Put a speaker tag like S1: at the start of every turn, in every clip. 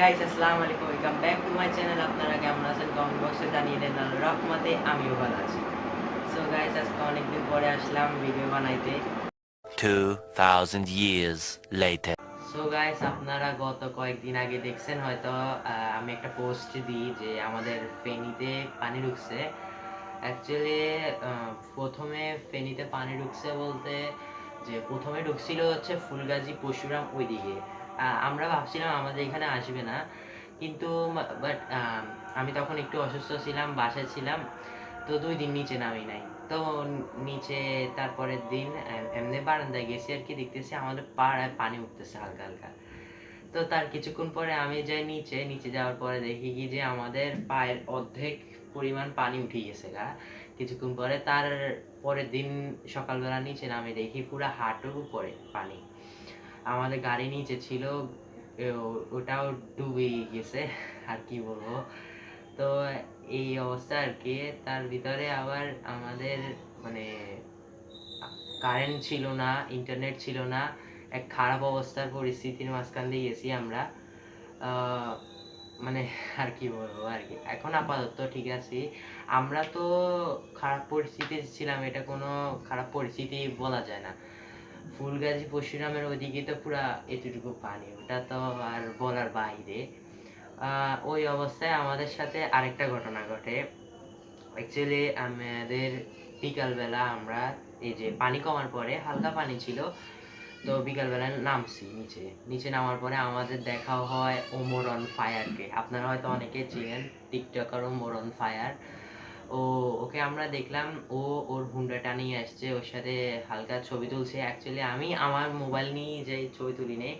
S1: Guys আসসালামু আলাইকুম welcome back to my channel আপনারা কেমন আছেন? কমেন্ট বক্সে জানিয়ে দেন রহমতে আমিও ভালো আছি। সো গাইস আজকে অনেকদিন পরে আসলাম ভিডিও বানাইতে।
S2: 2,000 years later.
S1: সো গাইস আপনারা গত কয়েকদিন আগে দেখছেন হয়তো আমি একটা পোস্ট দিই যে আমাদের ফেনীতে পানি ঢুকছে। অ্যাকচুয়ালি প্রথমে ফেনীতে পানি ঢুকছে বলতে যে প্রথমে ঢুকছিল হচ্ছে ফুলগাজী পশুরাম ওইদিকে। আমরা ভাবছিলাম আমাদের এখানে আসবে না। কিন্তু বাট আমি তখন একটু অসুস্থ ছিলাম, বাসায় ছিলাম। তো দুই দিন নিচে নামি নাই। তো নিচে তারপরের দিন এম- এমনি বারান্দায় গেছি আর কি, দেখতেছি আমাদের পাড়ায় পানি উঠতেছে হালকা হালকা। তো তার কিছুক্ষণ পরে আমি যাই নিচে নিচে যাওয়ার পরে দেখি কি যে আমাদের পায়ের অর্ধেক পরিমাণ পানি উঠে গেছে গা। কিছুক্ষণ পরে তার পরের দিন সকালবেলা নিচে নামে দেখি পুরো হাঁটুর উপরে পানি। আমাদের গাড়ি নিচে ছিল ওটাও ডুবে গেছে, আর কি বলব। তো এই অবস্থা আর কি। তার ভিতরে আবার আমাদের মানে কারেন্ট ছিল না ইন্টারনেট ছিল না, এক খারাপ অবস্থার পরিস্থিতির মাঝখান দিয়ে গেছি আমরা। মানে আর কি বলব আর কি। এখন আপাতত ঠিক আছে। আমরা তো খারাপ পরিস্থিতি ছিলাম, এটা কোনো খারাপ পরিস্থিতি বলা যায় না। ফুলগাজী পরশুরামের ওইদিকে তো পুরা এতটুকু পানি, ওটা তো আর বলার বাইরে। ওই অবস্থায় আমাদের সাথে আরেকটা ঘটনা ঘটে। অ্যাকচুয়ালি আমাদের বিকালবেলা আমরা এই যে পানি কমার পরে, হালকা পানি ছিল, তো বিকালবেলা নামছি নিচে। নিচে নামার পরে আমাদের দেখা হয় ওমর অন ফায়ারকে আপনারা হয়তো অনেকে চিনেন টিকটকার ওমর অন ফায়ার ও ওকে আমরা দেখলাম ও ওর হুন্ডাটা নিয়ে আসছে, ওর সাথে হালকা ছবি তুলছে। অ্যাকচুয়ালি আমি আমার মোবাইল নিয়ে যে ছবি তুলি নেই,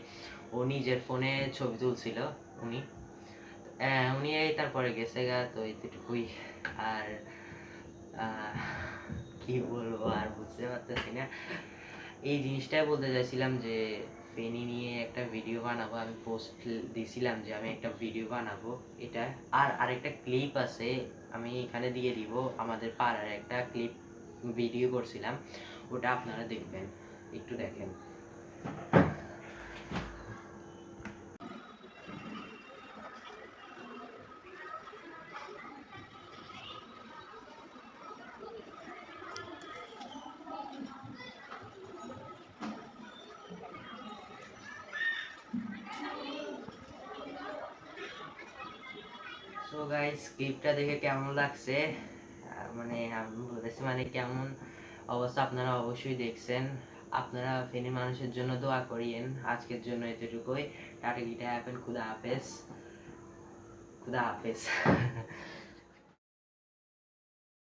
S1: ও নিজের ফোনে ছবি তুলছিল উনি। উনি এই তারপরে গেছে গা, তো এতটুকুই আর কি বলব আর বুঝতে পারতেছি না। এই জিনিসটাই বলতে চাইছিলাম যে ফেনি নিয়ে একটা ভিডিও বানাবো। আমি পোস্ট দিছিলাম যে আমি একটা ভিডিও বানাবো। এটা আর আরেকটা ক্লিপ আছে, আমি এখানে দিয়ে দিব। আমাদের পাড়ার একটা ক্লিপ ভিডিও করছিলাম। ওটা আপনারা দেখবেন। একটু দেখেন। সো গাইস ক্লিপটা দেখে কেমন লাগছে? মানে বলতেছি মানে কেমন অবস্থা আপনারা অবশ্যই দেখছেন। আপনারা ফেনী মানুষের জন্য দোয়া করিয়েন। আজকের জন্য এতটুকুই। টাটা গিটা অ্যাপেন খুদা হাফেজ। খুদা হাফেজ।